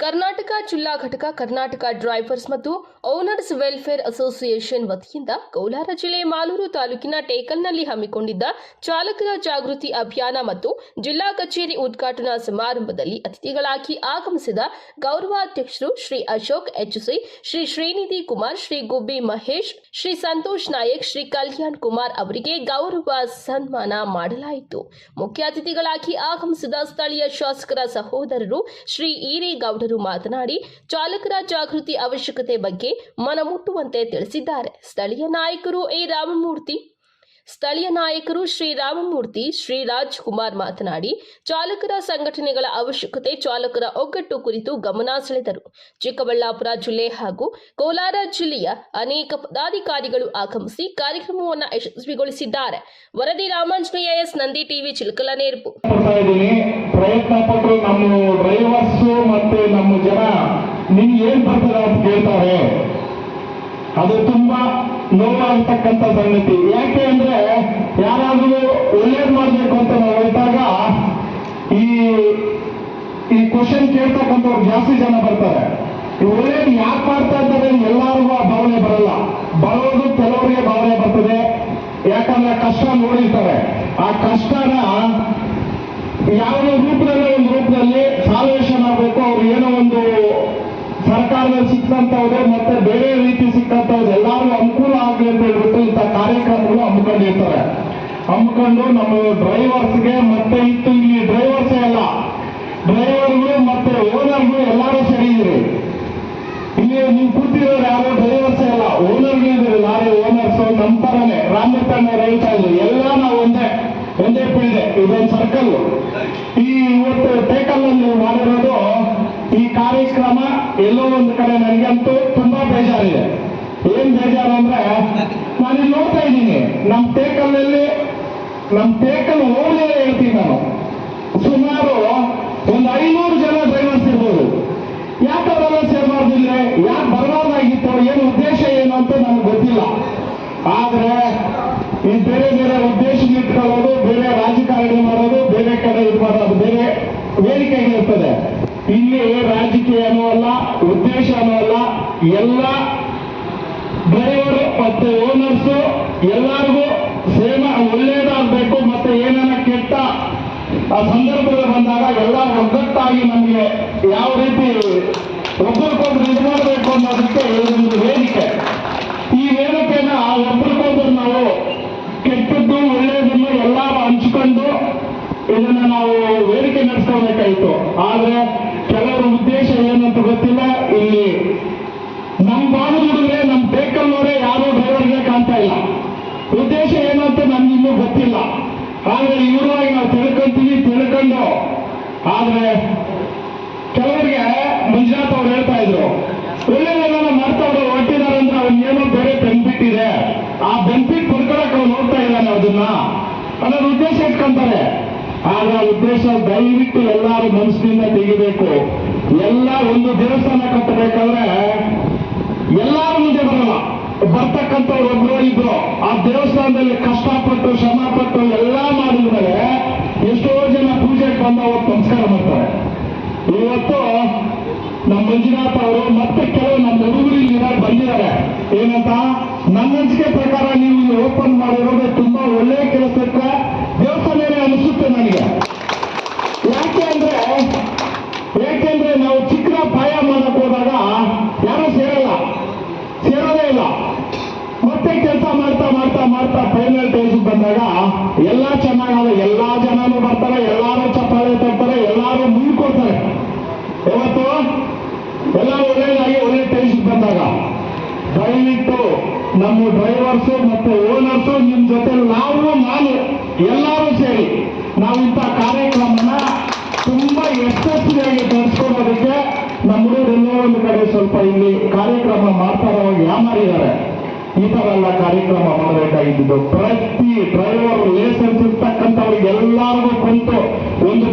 ಕರ್ನಾಟಕ ಜಿಲ್ಲಾ ಘಟಕ ಕರ್ನಾಟಕ ಡ್ರೈವರ್ಸ್ ಮತ್ತು ಓನರ್ಸ್ ವೆಲ್ಫೇರ್ ಅಸೋಸಿಯೇಷನ್ ವತಿಯಿಂದ ಕೋಲಾರ ಜಿಲ್ಲೆ ಮಾಲೂರು ತಾಲೂಕಿನ ಟೇಕಲ್ನಲ್ಲಿ ಹಮ್ಮಿಕೊಂಡಿದ್ದ ಚಾಲಕರ ಜಾಗೃತಿ ಅಭಿಯಾನ ಮತ್ತು ಜಿಲ್ಲಾ ಕಚೇರಿ ಉದ್ಘಾಟನಾ ಸಮಾರಂಭದಲ್ಲಿ ಅತಿಥಿಗಳಾಗಿ ಆಗಮಿಸಿದ ಗೌರವಾಧ್ಯಕ್ಷರು ಶ್ರೀ ಅಶೋಕ್ ಎಚ್ಸಿ ಶ್ರೀ ಶ್ರೀನಿಧಿ ಕುಮಾರ್, ಶ್ರೀ ಗುಬ್ಬಿ ಮಹೇಶ್, ಶ್ರೀ ಸಂತೋಷ್ ನಾಯಕ್, ಶ್ರೀ ಕಲ್ಯಾಣ್ ಕುಮಾರ್ ಅವರಿಗೆ ಗೌರವ ಸನ್ಮಾನ ಮಾಡಲಾಯಿತು. ಮುಖ್ಯ ಅತಿಥಿಗಳಾಗಿ ಆಗಮಿಸಿದ ಸ್ಥಳೀಯ ಶಾಸಕರ ಸಹೋದರರು ಶ್ರೀ ಈರೇಗೌಡರು ಮಾತನಾಡಿ, ಚಾಲಕರ ಜಾಗೃತಿ ಅವಶ್ಯಕತೆ ಬಗ್ಗೆ ಮನಮುಟ್ಟುವಂತೆ ತಿಳಿಸಿದ್ದಾರೆ. ಸ್ಥಳೀಯ ನಾಯಕರು ಎ. ರಾಮಮೂರ್ತಿ, ಸ್ಥಳೀಯ ನಾಯಕರು ಶ್ರೀ. ರಾಮಮೂರ್ತಿ, ಶ್ರೀ. ರಾಜ್ಕುಮಾರ್ ಮಾತನಾಡಿ, ಚಾಲಕರ ಸಂಘಟನೆಗಳ ಅವಶ್ಯಕತೆ, ಚಾಲಕರ ಒಗ್ಗಟ್ಟು ಕುರಿತು ಗಮನ ಸೆಳೆದರು. ಚಿಕ್ಕಬಳ್ಳಾಪುರ ಜಿಲ್ಲೆ ಹಾಗೂ ಕೋಲಾರ ಜಿಲ್ಲೆಯ ಅನೇಕ ಪದಾಧಿಕಾರಿಗಳು ಆಗಮಿಸಿ ಕಾರ್ಯಕ್ರಮವನ್ನು ಯಶಸ್ವಿಗೊಳಿಸಿದ್ದಾರೆ. ವರದಿ ರಾಮಾಂಜನೇಯ ಎಸ್. ನಂದಿ ಟಿವಿ, ಚಿಲಕಲ ಪ್ರಯತ್ನ ಪಟ್ಟು ನಮ್ಮ ಡ್ರೈವರ್ಸ್ ಮತ್ತೆ ನಮ್ಮ ಜನ ನಿಮ್ಗೆ ಏನ್ ಬರ್ತದ ಅಂತ ಕೇಳ್ತಾರೆ ಅದು ತುಂಬಾ ನೋವಾಗ್ತಕ್ಕಂಥ ಸಂಗತಿ. ಯಾಕೆ ಅಂದ್ರೆ ಯಾರಾದ್ರೂ ಒಳ್ಳೇದ್ ಮಾಡ್ಬೇಕು ಅಂತ ನಾವು ಹೇಳ್ತಾಗ ಈ ಈ ಕ್ವಶನ್ ಕೇಳ್ತಕ್ಕಂಥವ್ರು ಜಾಸ್ತಿ ಜನ ಬರ್ತಾರೆ. ಒಳ್ಳೇದು ಯಾಕೆ ಮಾಡ್ತಾ ಇದ್ದಾರೆ ಎಲ್ಲರಿಗೂ ಆ ಭಾವನೆ ಬರಲ್ಲ. ಬರೋದು ಕೆಲವರಿಗೆ ಭಾವನೆ ಬರ್ತದೆ. ಯಾಕಂದ್ರೆ ಕಷ್ಟ ನೋಡಿರ್ತಾರೆ. ಆ ಕಷ್ಟನ ಯಾವುದೋ ಸಿಕ್ಕಂತವ್ರು ಮತ್ತೆ ಬೇರೆ ರೀತಿ ಸಿಕ್ಕಂತವ್ರು ಎಲ್ಲಾರು ಅನುಕೂಲ ಆಗ್ಲಿ ಅಂತ ಹೇಳ್ಬಿಟ್ಟು ಇಂಥ ಕಾರ್ಯಕ್ರಮಗಳು ಹಮ್ಮಿಕೊಂಡಿರ್ತಾರೆ. ಹಮ್ಮಿಕೊಂಡು ನಮ್ಮ ಡ್ರೈವರ್ಸ್ಗೆ ಮತ್ತೆ ಇತ್ತು ಇಲ್ಲಿ ಡ್ರೈವರ್ಸೇ ಅಲ್ಲ ಡ್ರೈವರ್ಗಳು ಮತ್ತೆ ಓನರ್ಗಳು ಎಲ್ಲರೂ ಸರಿ ಇದ್ರಿ ಇಲ್ಲಿ ನೀವು ಕೂತಿರೋರು ಯಾರು ಡ್ರೈವರ್ಸ್ ಅಲ್ಲ ಓನರ್ಗಳು ಇದ್ರಿ ಲಾರಿ ಓನರ್ಸ್ ನಮ್ಮ ತರನೇ ರಾಮತಣ್ಣ ಹೇಳ್ತಾ ಇದ್ರು ಎಲ್ಲ ನಾವು ಒಂದೇ ಒಂದೇ ಪೀಳಿಗೆ ಇದೊಂದು ಸರ್ಕಲ್ ಈ ಇವತ್ತು ಟೇಕಲ್ ನೀವು ಮಾಡಿರೋದು ಈ ಕಾರ್ಯಕ್ರಮ ಎಲ್ಲೋ ಒಂದು ಕಡೆ ನನಗಂತೂ ತುಂಬಾ ಬೇಜಾರಿದೆ. ಏನ್ ಬೇಜಾರು ಅಂದ್ರೆ ನಾನು ನೋಡ್ತಾ ಇದ್ದೀನಿ. ನಮ್ಮ ತೇಕಲ್ಲಲ್ಲಿ ನಮ್ಮ ತೇಕಲ್ ಓಡಿದೆ ಹೇಳ್ತೀನಿ ನಾನು. ಸುಮಾರು ಒಂದು ಐನೂರು ಜನ ಡ್ರೈವರ್ಸ್ ಇರ್ಬೋದು. ಯಾಕೆ ಅವರೆಲ್ಲ ಸೇರ್ಬಾರ್ದಿಲ್ಲ ಯಾಕೆ ಬರಬಾರ್ದಾಗಿತ್ತು ಏನು ಉದ್ದೇಶ ಏನು ಅಂತ ನಮ್ಗೆ ಗೊತ್ತಿಲ್ಲ. ಆದ್ರೆ ಈ ಬೇರೆ ಬೇರೆ ಉದ್ದೇಶ ಎಲ್ಲರಿಗೂ ಸೇಮ ಒಳ್ಳೆಯದಾಗಬೇಕು ಮತ್ತೆ ಏನಾರ ಕೆಟ್ಟ ಆ ಸಂದರ್ಭದಲ್ಲಿ ಬಂದಾಗ ಎಲ್ಲ ಒಗ್ಗಟ್ಟಾಗಿ ನಮಗೆ ಯಾವ ರೀತಿ ಒಬ್ಬರಿಗೊಬ್ರು ಇದು ಮಾಡಬೇಕು ಅನ್ನೋದಕ್ಕೆ ಒಂದು ವೇದಿಕೆ ಈ ವೇದಿಕೆನ ಆ ಒಬ್ಬರಿಗೊಬ್ರು ನಾವು ಕೆಟ್ಟದ್ದು, ಒಳ್ಳೆಯದನ್ನು ಎಲ್ಲರೂ ಹಂಚಿಕೊಂಡು ಇದನ್ನ ನಾವು ವೇದಿಕೆ ನಡೆಸ್ಕೋಬೇಕಾಯ್ತು ಆದ್ರೆ ಕೆಲವರ ಉದ್ದೇಶ ಏನಂತ ಗೊತ್ತಿಲ್ಲ. ಇಲ್ಲಿ ನಮ್ಮ ಬಾಳು ಆದ್ರೆ ಇವರಾಗಿ ನಾವು ತಿಳ್ಕೊಂತೀವಿ, ತಿಳ್ಕೊಂಡು. ಆದ್ರೆ ಕೆಲವರಿಗೆ ಮಂಜುನಾಥ್ ಅವ್ರು ಹೇಳ್ತಾ ಇದ್ರು ಒಳ್ಳೆಯದನ್ನ ಮಾಡ್ತಾವ್ರು ಹೊಟ್ಟಿದ್ದಾರೆ ಅಂದ್ರೆ ಅವನ್ನೇನೋ ಬೇರೆ ಬೆನಿಫಿಟ್ ಇದೆ. ಆ ಬೆನಿಫಿಟ್ ಪಡ್ಕೊಳಕ್ ಅವ್ನು ನೋಡ್ತಾ ಇದ್ದಾನೆ ಅದನ್ನ ಅನ್ನೋದು ಉದ್ದೇಶ ಇಟ್ಕೊಂತಾರೆ. ಆದ್ರೆ ಆ ಉದ್ದೇಶ ದಯವಿಟ್ಟು ಎಲ್ಲಾರು ಮನಸ್ಸಿನಿಂದ ತೆಗಿಬೇಕು. ಎಲ್ಲ ಒಂದು ದೇವಸ್ಥಾನ ಕಟ್ಟಬೇಕಾದ್ರೆ ಎಲ್ಲಾರು ಮುಂದೆ ಬರಲ್ಲ. ಬರ್ತಕ್ಕಂಥವ್ರು ಒಬ್ರು ಇಬ್ರು. ಆ ದೇವಸ್ಥಾನದಲ್ಲಿ ಕಷ್ಟಪಟ್ಟು ಶ್ರಮ ಅವತ್ತು ನಮಸ್ಕಾರ ಮಾಡ್ತಾರೆ ಇವತ್ತು ನಮ್ಮ ಮಂಜುನಾಥ ಅವರು ಮತ್ತೆ ಕೆಲವು ನಮ್ಮ ಹುಡುಗರು ಇಲ್ಲಿ ಇರೋರು ಬಂದಿದ್ದಾರೆ. ಏನಂತ? ನನ್ನ ಅನಿಸಿಕೆ ಪ್ರಕಾರ ನೀವು ಓಪನ್ ಮಾಡಿರೋದು ತುಂಬಾ ಒಳ್ಳೆಯ ಕೆಲಸಕ್ಕೆ ದೇವಸ್ಥಾನ ಅನಿಸುತ್ತೆ ನನಗೆ. ಯಾಕೆ ಅಂದ್ರೆ ಯಾಕೆಂದ್ರೆ ನಾವು ಚಿಕ್ಕ ಪಾಯ ಮಾಡಕ್ ಹೋದಾಗ ಯಾರು ಸೇರಲ್ಲ. ಸೇರೋದೇ ಇಲ್ಲ. ನಮ್ಮ ಡ್ರೈವರ್ಸು ಮತ್ತು ಓನರ್ಸು ನಿಮ್ಮ ಜೊತೆ ನಾವು, ನಾನು, ಎಲ್ಲರೂ ಸೇರಿ ನಾವು ಇಂಥ ಕಾರ್ಯಕ್ರಮನ ತುಂಬಾ ಯಶಸ್ವಿಯಾಗಿ ತರಿಸ್ಕೊಳ್ಳೋದಕ್ಕೆ ನಮ್ಮೂರೆಲ್ಲೋ ಒಂದು ಕಡೆ ಸ್ವಲ್ಪ ಇಲ್ಲಿ ಕಾರ್ಯಕ್ರಮ ಮಾಡ್ತಾರವಾಗಿ ಯಾಮಾರಿದ್ದಾರೆ ಈ ತರ ಎಲ್ಲ ಕಾರ್ಯಕ್ರಮ ಮಾಡಬೇಕಾಗಿದ್ದು ಪ್ರತಿ ಡ್ರೈವರ್ ಲೈಸೆನ್ಸ್ ಇರ್ತಕ್ಕಂಥವ್ರಿಗೆಲ್ಲರಿಗೂ ಕುಂತು ಒಂದು